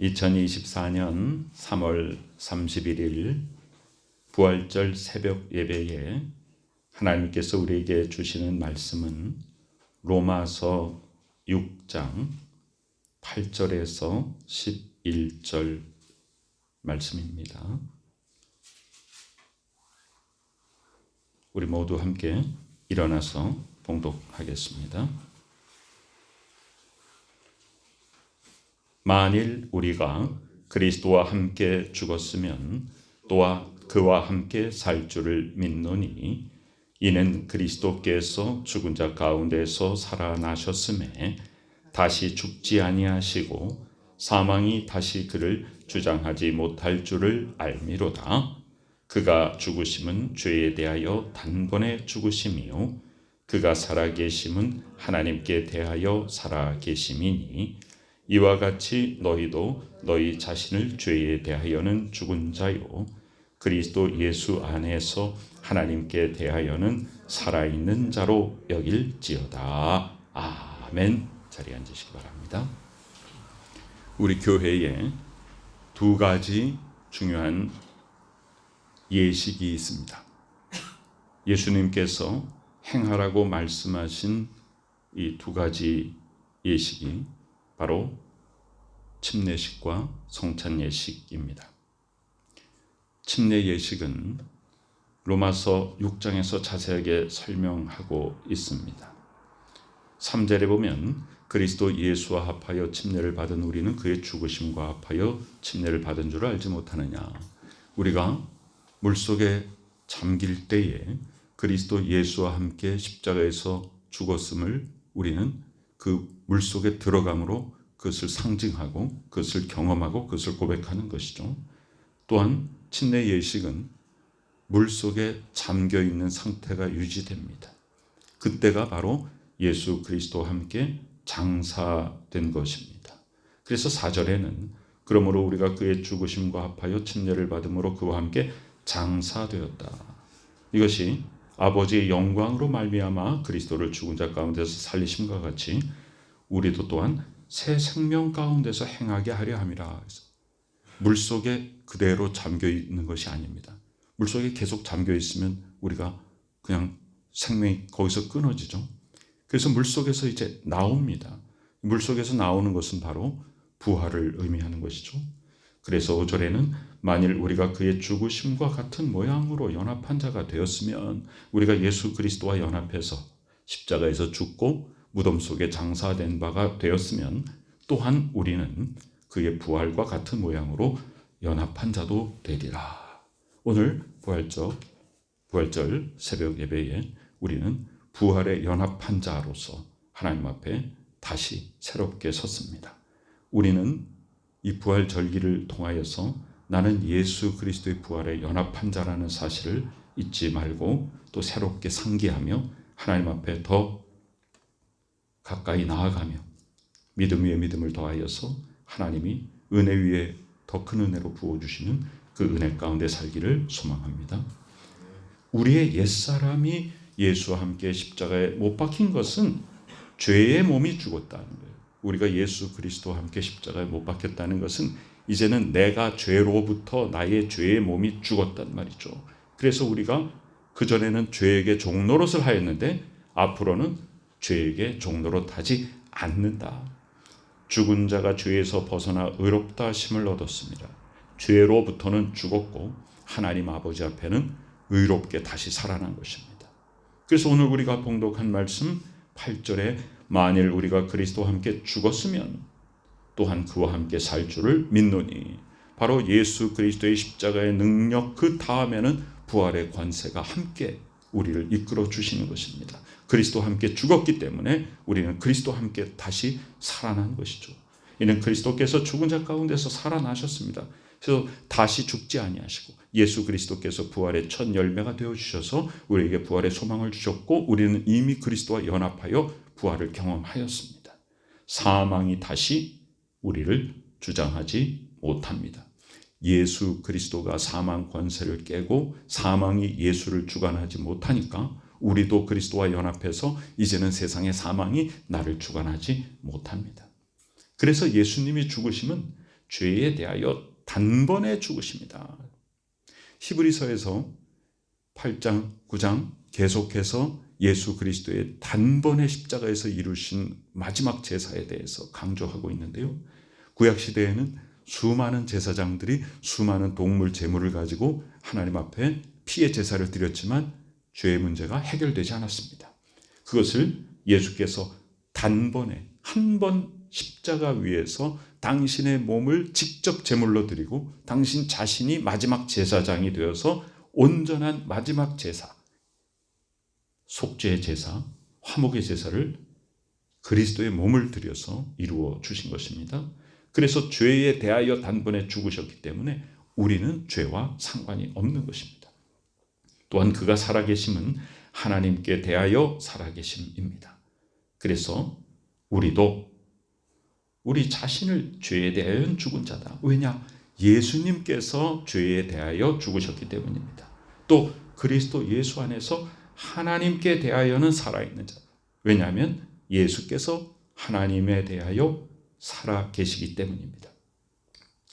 2024년 3월 31일 부활절 새벽 예배에 하나님께서 우리에게 주시는 말씀은 로마서 6장 8절에서 11절 말씀입니다. 우리 모두 함께 일어나서 봉독하겠습니다. 만일 우리가 그리스도와 함께 죽었으면 또한 그와 함께 살 줄을 믿노니 이는 그리스도께서 죽은 자 가운데서 살아나셨음에 다시 죽지 아니하시고 사망이 다시 그를 주장하지 못할 줄을 알미로다. 그가 죽으심은 죄에 대하여 단번에 죽으심이요 그가 살아계심은 하나님께 대하여 살아계심이니 이와 같이 너희도 너희 자신을 죄에 대하여는 죽은 자요 그리스도 예수 안에서 하나님께 대하여는 살아있는 자로 여길지어다. 아멘. 자리에 앉으시기 바랍니다. 우리 교회에 두 가지 중요한 예식이 있습니다. 예수님께서 행하라고 말씀하신 이 두 가지 예식이 바로 침례식과 성찬 예식입니다. 침례 예식은 로마서 6장에서 자세하게 설명하고 있습니다. 3절에 보면 그리스도 예수와 합하여 침례를 받은 우리는 그의 죽으심과 합하여 침례를 받은 줄 알지 못하느냐. 우리가 물속에 잠길 때에 그리스도 예수와 함께 십자가에서 죽었음을 우리는 그 물속에 들어감으로 그것을 상징하고 그것을 경험하고 그것을 고백하는 것이죠. 또한 침례 예식은 물속에 잠겨 있는 상태가 유지됩니다. 그때가 바로 예수 그리스도와 함께 장사된 것입니다. 그래서 4절에는 그러므로 우리가 그의 죽으심과 합하여 침례를 받음으로 그와 함께 장사되었다. 이것이 아버지의 영광으로 말미암아 그리스도를 죽은 자 가운데서 살리심과 같이 우리도 또한 새 생명 가운데서 행하게 하려 함이라. 물 속에 그대로 잠겨 있는 것이 아닙니다. 물 속에 계속 잠겨 있으면 우리가 그냥 생명이 거기서 끊어지죠. 그래서 물 속에서 이제 나옵니다. 물 속에서 나오는 것은 바로 부활을 의미하는 것이죠. 그래서 5절에는 만일 우리가 그의 죽으심과 같은 모양으로 연합한 자가 되었으면 우리가 예수 그리스도와 연합해서 십자가에서 죽고 무덤 속에 장사된 바가 되었으면 또한 우리는 그의 부활과 같은 모양으로 연합한 자도 되리라. 오늘 부활절 부활절 새벽 예배에 우리는 부활의 연합한 자로서 하나님 앞에 다시 새롭게 섰습니다. 우리는 이 부활 절기를 통하여서 나는 예수 그리스도의 부활에 연합한 자라는 사실을 잊지 말고 또 새롭게 상기하며 하나님 앞에 더 가까이 나아가며 믿음 위에 믿음을 더하여서 하나님이 은혜 위에 더 큰 은혜로 부어주시는 그 은혜 가운데 살기를 소망합니다. 우리의 옛사람이 예수와 함께 십자가에 못 박힌 것은 죄의 몸이 죽었다는 거예요. 우리가 예수 그리스도와 함께 십자가에 못 박혔다는 것은 이제는 내가 죄로부터 나의 죄의 몸이 죽었단 말이죠. 그래서 우리가 그전에는 죄에게 종노릇을 하였는데 앞으로는 죄에게 종노릇 하지 않는다. 죽은 자가 죄에서 벗어나 의롭다 하심을 얻었습니다. 죄로부터는 죽었고 하나님 아버지 앞에는 의롭게 다시 살아난 것입니다. 그래서 오늘 우리가 봉독한 말씀 8절에 만일 우리가 그리스도와 함께 죽었으면 또한 그와 함께 살 줄을 믿노니 바로 예수 그리스도의 십자가의 능력 그 다음에는 부활의 권세가 함께 우리를 이끌어 주시는 것입니다. 그리스도와 함께 죽었기 때문에 우리는 그리스도와 함께 다시 살아난 것이죠. 이는 그리스도께서 죽은 자 가운데서 살아나셨습니다. 그래서 다시 죽지 아니하시고 예수 그리스도께서 부활의 첫 열매가 되어 주셔서 우리에게 부활의 소망을 주셨고 우리는 이미 그리스도와 연합하여 부활을 경험하였습니다. 사망이 다시 우리를 주장하지 못합니다. 예수 그리스도가 사망 권세를 깨고 사망이 예수를 주관하지 못하니까 우리도 그리스도와 연합해서 이제는 세상의 사망이 나를 주관하지 못합니다. 그래서 예수님이 죽으심은 죄에 대하여 단번에 죽으십니다. 히브리서에서 8장, 9장 계속해서 예수 그리스도의 단번에 십자가에서 이루신 마지막 제사에 대해서 강조하고 있는데요. 구약 시대에는 수많은 제사장들이 수많은 동물 제물을 가지고 하나님 앞에 피의 제사를 드렸지만 죄의 문제가 해결되지 않았습니다. 그것을 예수께서 단번에 한 번 십자가 위에서 당신의 몸을 직접 제물로 드리고 당신 자신이 마지막 제사장이 되어서 온전한 마지막 제사, 속죄의 제사, 화목의 제사를 그리스도의 몸을 들여서 이루어 주신 것입니다. 그래서 죄에 대하여 단번에 죽으셨기 때문에 우리는 죄와 상관이 없는 것입니다. 또한 그가 살아계심은 하나님께 대하여 살아계심입니다. 그래서 우리도 우리 자신을 죄에 대하여 죽은 자다. 왜냐? 예수님께서 죄에 대하여 죽으셨기 때문입니다. 또 그리스도 예수 안에서 하나님께 대하여는 살아있는 자. 왜냐하면 예수께서 하나님에 대하여 살아 계시기 때문입니다.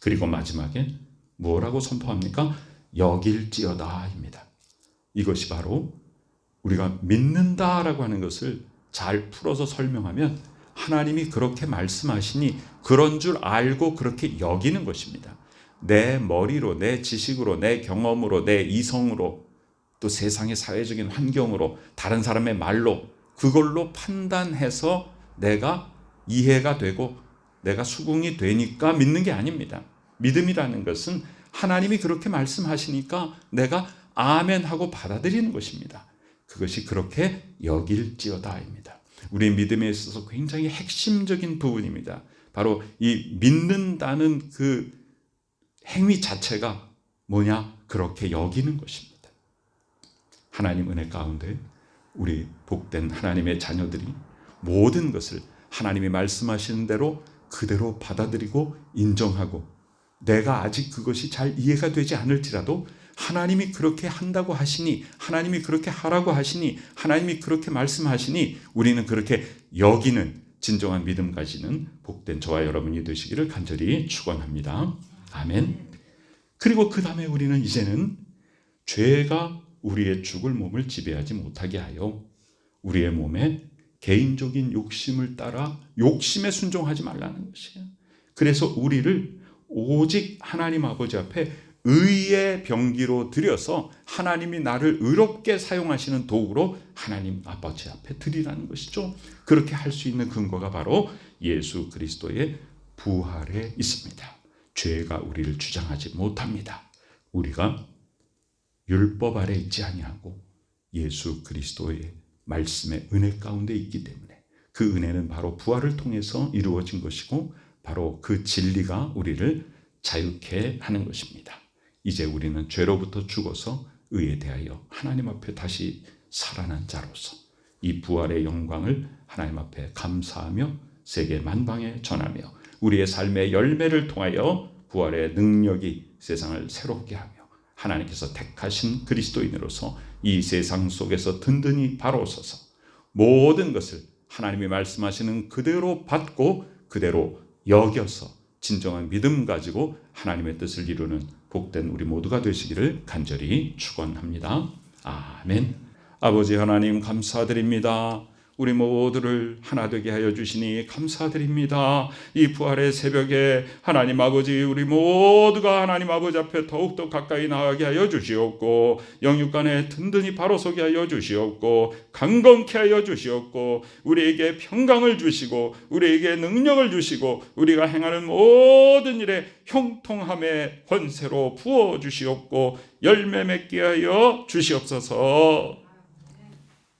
그리고 마지막에 뭐라고 선포합니까? 여길지어다입니다. 이것이 바로 우리가 믿는다라고 하는 것을 잘 풀어서 설명하면 하나님이 그렇게 말씀하시니 그런 줄 알고 그렇게 여기는 것입니다. 내 머리로, 내 지식으로, 내 경험으로, 내 이성으로, 또 세상의 사회적인 환경으로, 다른 사람의 말로, 그걸로 판단해서 내가 이해가 되고 내가 수긍이 되니까 믿는 게 아닙니다. 믿음이라는 것은 하나님이 그렇게 말씀하시니까 내가 아멘 하고 받아들이는 것입니다. 그것이 그렇게 여길지어다입니다. 우리 믿음에 있어서 굉장히 핵심적인 부분입니다. 바로 이 믿는다는 그 행위 자체가 뭐냐? 그렇게 여기는 것입니다. 하나님 은혜 가운데 우리 복된 하나님의 자녀들이 모든 것을 하나님이 말씀하시는 대로 그대로 받아들이고 인정하고 내가 아직 그것이 잘 이해가 되지 않을지라도 하나님이 그렇게 한다고 하시니 하나님이 그렇게 하라고 하시니 하나님이 그렇게 말씀하시니 우리는 그렇게 여기는 진정한 믿음 가지는 복된 저와 여러분이 되시기를 간절히 축원합니다. 아멘. 그리고 그 다음에 우리는 이제는 죄가 우리의 죽을 몸을 지배하지 못하게 하여 우리의 몸에 개인적인 욕심을 따라 욕심에 순종하지 말라는 것이에요. 그래서 우리를 오직 하나님 아버지 앞에 의의 병기로 들여서 하나님이 나를 의롭게 사용하시는 도구로 하나님 아버지 앞에 드리라는 것이죠. 그렇게 할 수 있는 근거가 바로 예수 그리스도의 부활에 있습니다. 죄가 우리를 주장하지 못합니다. 우리가 율법 아래 있지 아니하고 예수 그리스도의 말씀의 은혜 가운데 있기 때문에 그 은혜는 바로 부활을 통해서 이루어진 것이고 바로 그 진리가 우리를 자유케 하는 것입니다. 이제 우리는 죄로부터 죽어서 의에 대하여 하나님 앞에 다시 살아난 자로서 이 부활의 영광을 하나님 앞에 감사하며 세계 만방에 전하며 우리의 삶의 열매를 통하여 부활의 능력이 세상을 새롭게 하며 하나님께서 택하신 그리스도인으로서 이 세상 속에서 든든히 바로 서서 모든 것을 하나님이 말씀하시는 그대로 받고 그대로 여겨서 진정한 믿음 가지고 하나님의 뜻을 이루는 복된 우리 모두가 되시기를 간절히 축원합니다. 아멘. 아버지 하나님 감사드립니다. 우리 모두를 하나 되게 하여 주시니 감사드립니다. 이 부활의 새벽에 하나님 아버지 우리 모두가 하나님 아버지 앞에 더욱더 가까이 나가게 하여 주시옵고 영육간에 든든히 바로 서게 하여 주시옵고 강건케 하여 주시옵고 우리에게 평강을 주시고 우리에게 능력을 주시고 우리가 행하는 모든 일에 형통함의 권세로 부어 주시옵고 열매 맺게 하여 주시옵소서.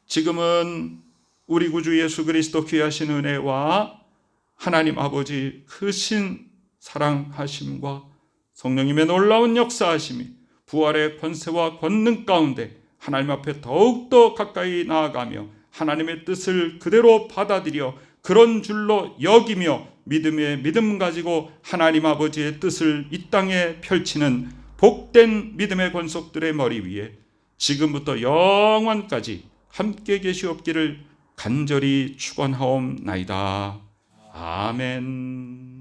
지금은 우리 구주 예수 그리스도 귀하신 은혜와 하나님 아버지 크신 사랑하심과 성령님의 놀라운 역사하심이 부활의 권세와 권능 가운데 하나님 앞에 더욱더 가까이 나아가며 하나님의 뜻을 그대로 받아들여 그런 줄로 여기며 믿음의 믿음 가지고 하나님 아버지의 뜻을 이 땅에 펼치는 복된 믿음의 권속들의 머리 위에 지금부터 영원까지 함께 계시옵기를 간절히 축원하옵나이다. 아멘.